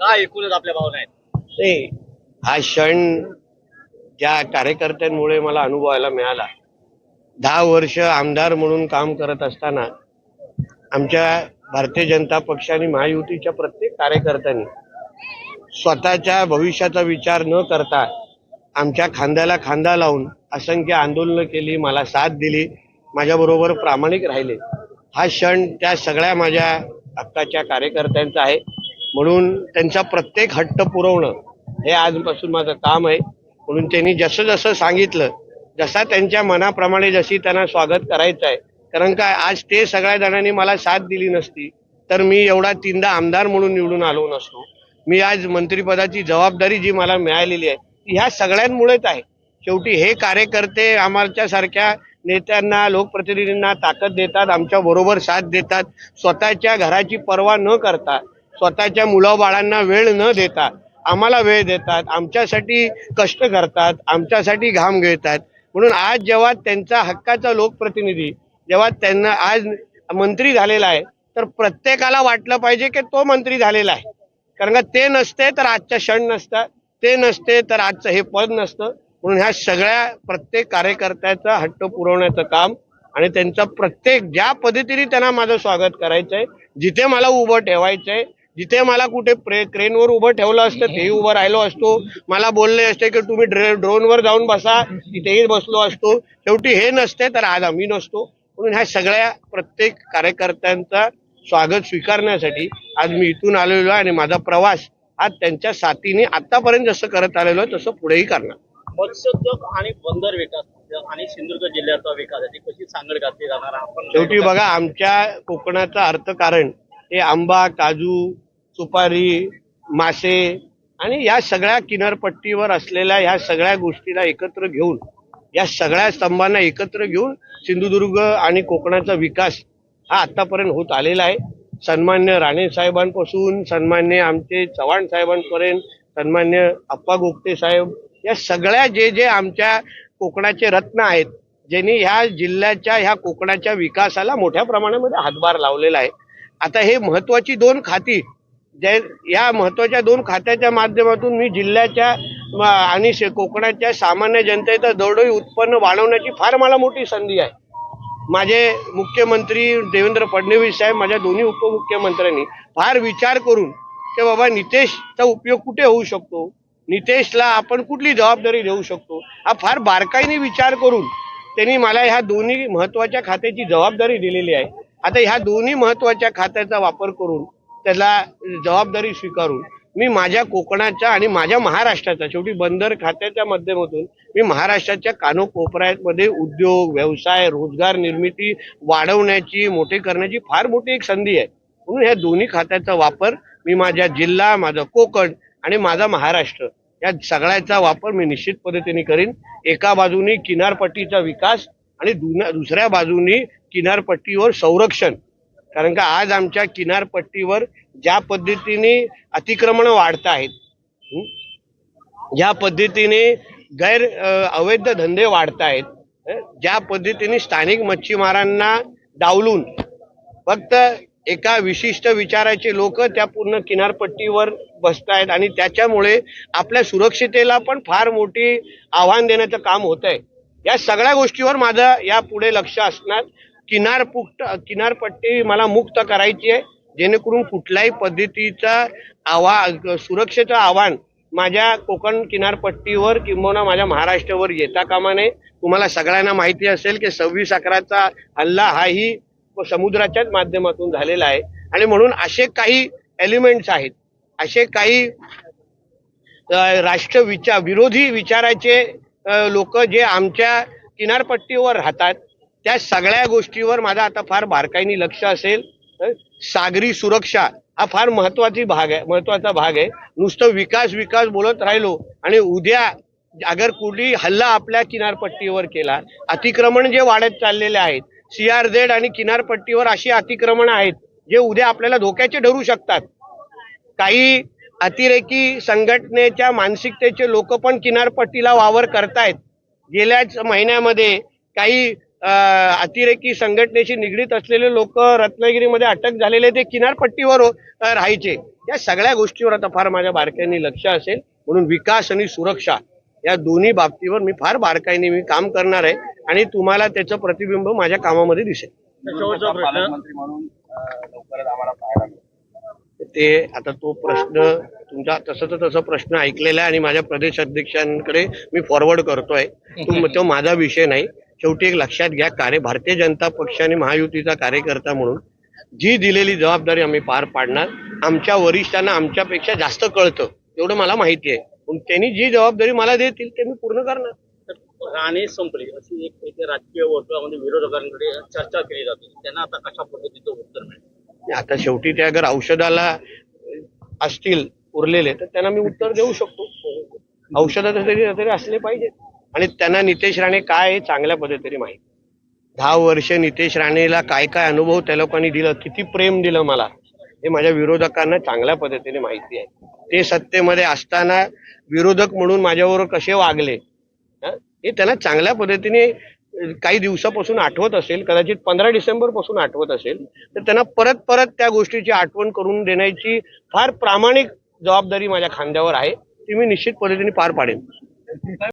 काय एकूणच आपल्या भावना आहेत? नाही हा क्षण ज्या कार्यकर्त्यांमुळे मला अनुभवायला मिळाला दहा वर्ष आमदार म्हणून काम करत असताना आमच्या भारतीय जनता पक्षाने महायुतीच्या प्रत्येक कार्यकर्त्यांनी स्वतःच्या भविष्याचा विचार न करता आमच्या खांद्याला खांदा लावून असंख्य आंदोलनं केली मला साथ दिली माझ्याबरोबर प्रामाणिक राहिले. हा क्षण त्या सगळ्या माझ्या हक्काच्या कार्यकर्त्यांचा आहे. म्हणून त्यांचा प्रत्येक हट्ट पुरवणं हे आजपासून माझं काम आहे. म्हणून त्यांनी जसं जसं सांगितलं जसा त्यांच्या मनाप्रमाणे जशी त्यांना स्वागत करायचं आहे. कारण काय आज ते सगळ्या जणांनी मला साथ दिली नसती तर मी एवढा तीनदा आमदार म्हणून निवडून आलो नसतो. मी आज मंत्रिपदाची जबाबदारी जी मला मिळालेली आहे ती ह्या सगळ्यांमुळेच आहे. शेवटी हे कार्यकर्ते आमच्या सारख्या नेत्यांना लोकप्रतिनिधींना ताकद देतात आमच्या बरोबर साथ देतात स्वतःच्या घराची पर्वा न करता स्वतःच्या मुलाबाळांना वेळ न देता आम्हाला वेळ देतात आमच्यासाठी कष्ट करतात आमच्यासाठी घाम घेतात. म्हणून आज जेव्हा त्यांचा हक्काचा लोकप्रतिनिधी जेव्हा त्यांना आज मंत्री झालेला आहे तर प्रत्येकाला वाटलं पाहिजे की तो मंत्री झालेला आहे. कारण का ते नसते तर आजचा क्षण नसता ते नसते तर आजचं हे पद नसतं. म्हणून ह्या सगळ्या प्रत्येक कार्यकर्त्याचा हट्ट पुरवण्याचं काम आणि त्यांचं प्रत्येक ज्या पद्धतीने त्यांना माझं स्वागत करायचंय जिथे मला उभं ठेवायचंय जिथे मला कुठे क्रेनवर उभं ठेवलं असतं तेही उभं राहिलो असतो. मला बोलले असते की तुम्ही ड्रे ड्रोनवर जाऊन बसा तिथेही बसलो असतो. शेवटी हे नसते तर आज आम्ही नसतो. म्हणून ह्या सगळ्या प्रत्येक कार्यकर्त्यांचा स्वागत स्वीकारण्यासाठी आज मी इथून आलेलो आहे आणि माझा प्रवास हा त्यांच्या साथीने आतापर्यंत जसं करत आलेलो आहे तसं पुढेही करणार. मत्स्योद्योग आणि बंदर विकास आणि सिंधुदुर्ग जिल्ह्याचा विकास कशी सांगड घातली जाणार आपण शेवटी बघा आमच्या कोकणाचं अर्थकारण हे आंबा काजू सुपारी मासे आणि या सगळ्या किनारपट्टीवर असलेल्या ह्या सगळ्या गोष्टीला एकत्र घेऊन या सगळ्या स्तंभांना एकत्र घेऊन सिंधुदुर्ग आणि कोकणाचा विकास हा आतापर्यंत होत आलेला आहे. सन्मान्य राणे साहेबांपासून सन्मान्य आमचे चव्हाण साहेबांपर्यंत सन्मान्य अप्पा गोपते साहेब या सगळ्या जे जे आमच्या कोकणाचे रत्न आहेत ज्यांनी ह्या जिल्ह्याच्या ह्या कोकणाच्या विकासाला मोठ्या प्रमाणामध्ये हातभार लावलेला आहे. आता हे महत्वाची दोन खाती जे या महत्त्वाच्या दोन खात्याच्या माध्यमातून मी जिल्ह्याच्या आणि कोकणाच्या सामान्य जनतेचं दरडोई उत्पन्न वाढवण्याची फार मला मोठी संधी आहे. माझे मुख्यमंत्री देवेंद्र फडणवीस साहेब माझ्या दोन्ही उपमुख्यमंत्र्यांनी फार विचार करून की बाबा नितेशचा उपयोग कुठे होऊ शकतो? नितेशला आपण कुठली जबाबदारी देऊ शकतो? हा फार बारकाईने विचार करून त्यांनी मला ह्या दोन्ही महत्त्वाच्या खात्याची जबाबदारी दिलेली आहे. आता ह्या दोन्ही महत्त्वाच्या खात्याचा वापर करून त्याला जबाबदारी स्वीकारून मी माझ्या कोकणाच्या आणि माझ्या महाराष्ट्राच्या शेवटी बंदर खात्याच्या माध्यमातून मी महाराष्ट्राच्या कानोकोपऱ्यामध्ये उद्योग व्यवसाय रोजगार निर्मिती वाढवण्याची मोठे करण्याची फार मोठी एक संधी आहे. म्हणून ह्या दोन्ही खात्याचा वापर मी माझ्या जिल्हा माझं कोकण आणि माझा महाराष्ट्र या सगळ्याचा वापर मी निश्चित पद्धतीने करीन. एका बाजूनी किनारपट्टीचा विकास आणि दुसऱ्या बाजूनी किनारपट्टीवर संरक्षण. कारण का आज आमच्या किनारपट्टीवर ज्या पद्धतीने अतिक्रमण वाढत आहेत ज्या पद्धतीने गैर अवैध धंदे वाढत आहेत ज्या पद्धतीने स्थानिक मच्छीमारांना डावलून फक्त एका विशिष्ट विचाराचे लोक त्या पूर्ण किनारपट्टीवर बसत आहेत आणि त्याच्यामुळे आपल्या सुरक्षितेला पण फार मोठी आव्हान देण्याचं काम होत आहे या सगळ्या गोष्टीवर माझं या पुढे लक्ष असणार. किनारपुक्त किनारपट्टी मला मुक्त करायची आहे. जेणेकरून कुठल्याही पद्धतीचा आव्हा सुरक्षेचं आव्हान माझ्या कोकण किनारपट्टीवर किंवा माझ्या महाराष्ट्रावर येता कामा नये. तुम्हाला सगळ्यांना माहिती असेल की सव्वीस अकराचा हल्ला हाही समुद्राच्याच माध्यमातून झालेला आहे. आणि म्हणून असे काही एलिमेंट्स आहेत. असे काही राष्ट्र विचार विरोधी विचाराचे लोक जे आमच्या किनारपट्टीवर राहतात त्या सगळ्या गोष्टीवर माझा आता फार बारकाईने लक्ष असेल. सागरी सुरक्षा हा फार महत्वाची भाग आहे महत्त्वाचा भाग आहे. नुसतं विकास विकास बोलत राहिलो आणि उद्या अगर कुठली हल्ला आपल्या किनारपट्टीवर केला अतिक्रमण जे वाढत चाललेले आहेत सीआरझेड आणि किनारपट्टीवर अशी अतिक्रमण आहेत जे उद्या आपल्याला धोक्याचे ठरू शकतात. काही अतिरेकी संघटनेच्या मानसिकतेचे लोक पण किनारपट्टीला वावर करतायत. गेल्याच महिन्यामध्ये काही अतिरेकी संघटनेशी निगडीत असलेले लोक रत्नागिरीमध्ये अटक झालेले ते किनारपट्टीवर राहायचे. या सगळ्या गोष्टीवर आता फार माझ्या बारकाईने लक्ष असेल. म्हणून विकास आणि सुरक्षा या दोन्ही बाबतीवर मी फार बारकाईने मी काम करणार आहे आणि तुम्हाला त्याचं प्रतिबिंब माझ्या कामामध्ये दिसेल. शेवटचा प्रश्न? पालकमंत्री म्हणून अं, लवकरच आम्हाला पाहायला मिळेल. ते आता तो प्रश्न तुमचा तसं तर तसं प्रश्न ऐकलेला आहे आणि माझ्या प्रदेश अध्यक्षांकडे मी फॉरवर्ड करतोय. तो तो माझा विषय नाही. शेवटी एक लक्षात घ्या कार्य भारतीय जनता पक्ष आणि महायुतीचा कार्यकर्ता म्हणून जी दिलेली जबाबदारी आम्ही पार पाडणार आमच्या वरिष्ठांना आमच्यापेक्षा जास्त कळतं एवढं मला माहिती आहे. पण त्यांनी जी जबाबदारी मला देतील ते मी पूर्ण करणार. राणे संपली. अशी एक राजकीय वर्तुळामध्ये विरोधकांकडे चर्चा केली जाते. त्यांना आता कशा पद्धतीचं उत्तर मिळेल? आता शेवटी ते अगर औषधाला असतील उरलेले तर त्यांना मी उत्तर देऊ शकतो. औषधात तरी तरी असले पाहिजेत. आणि त्यांना नितेश राणे काय आहे चांगल्या पद्धतीने माहीत. दहा वर्ष नितेश राणेला काय काय अनुभव त्या लोकांनी दिलं किती प्रेम दिलं मला हे माझ्या विरोधकांना चांगल्या पद्धतीने माहिती आहे. ते सत्तेमध्ये असताना विरोधक म्हणून माझ्याबरोबर कसे वागले हे? त्यांना चांगल्या पद्धतीने काही दिवसापासून आठवत असेल कदाचित पंधरा डिसेंबरपासून आठवत असेल तर त्यांना परत परत त्या गोष्टीची आठवण करून देण्याची फार प्रामाणिक जबाबदारी माझ्या खांद्यावर आहे ती मी निश्चित पद्धतीने पार पाडेन.